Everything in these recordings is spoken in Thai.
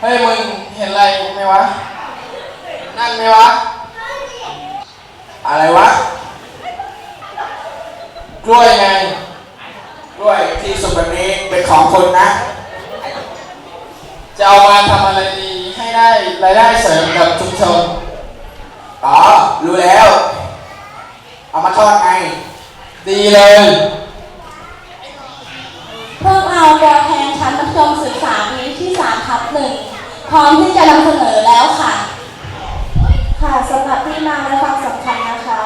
เฮ้ยมึงเห็นอะไรไหมวะ นั่นไหมวะ อะไรวะ กล้วยไง กล้วยที่สุดแบบนี้เป็นของคนนะ จะเอามาทำอะไรดีให้ได้รายได้เสริมกับชุมชน อ๋อ รู้แล้ว เอามาทอดไง ดีเลยเพิ่มเอาบวแทนชั้นมัธยมศึกษาปีที่สามทับหนึ่ง พร้อมที่จะนำเสนอแล้วค่ะ ค่ะสำหรับที่มาและความสำคัญนะคะ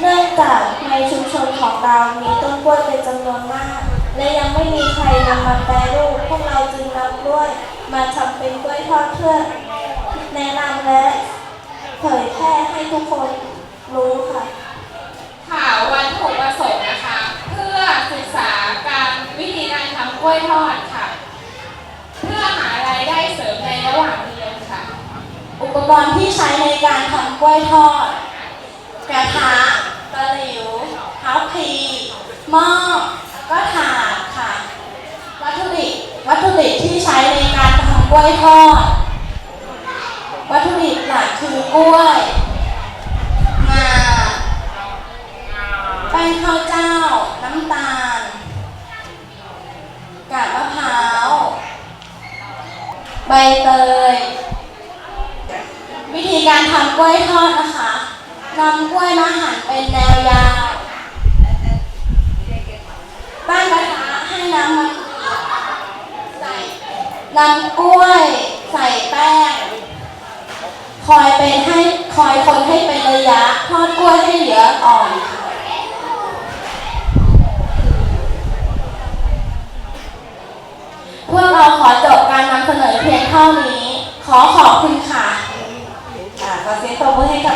เนื่องจากในชุมชนของเรามีต้นกล้วยเป็นจำนวนมาก และยังไม่มีใครนำมาแปรรูปพวกเราจึงนำกล้วยมาทำเป็นกล้วยทอดเพื่อแนะนำและเผยแพร่ให้ทุกคนรู้ค่ะ ค่ะวัตถุประสงค์นะคะ เพื่อศึกษาการวิธีการทำกล้วยทอดค่ะ เพื่อหารายได้เสริม ระหว่างเรียนค่ะ อุปกรณ์ที่ใช้ในการทำกล้วยทอด กระทะตะหลิวทัพพีหม้อก็ถาดค่ะ วัตถุดิบวัตถุดิบที่ใช้ในการทำกล้วยทอด วัตถุดิบหลักคือกล้วย งาแป้งข้าวเจ้า ใบเตย วิธีการทำกล้วยทอดนะคะนำกล้วยมาหั่นเป็นแนวยาวตั้งกระทะให้น้ำมันใส่นำกล้วยใส่แป้ง คอยเป็นให้คอยคนให้เป็นระยะทอดกล้วยให้เหลืออ่อนค่ะพวกเราขอจบการ นำเสนอเพียงเท่านี้ ขอขอบคุณค่ะอ่าขอเสียงตบมือให้กับ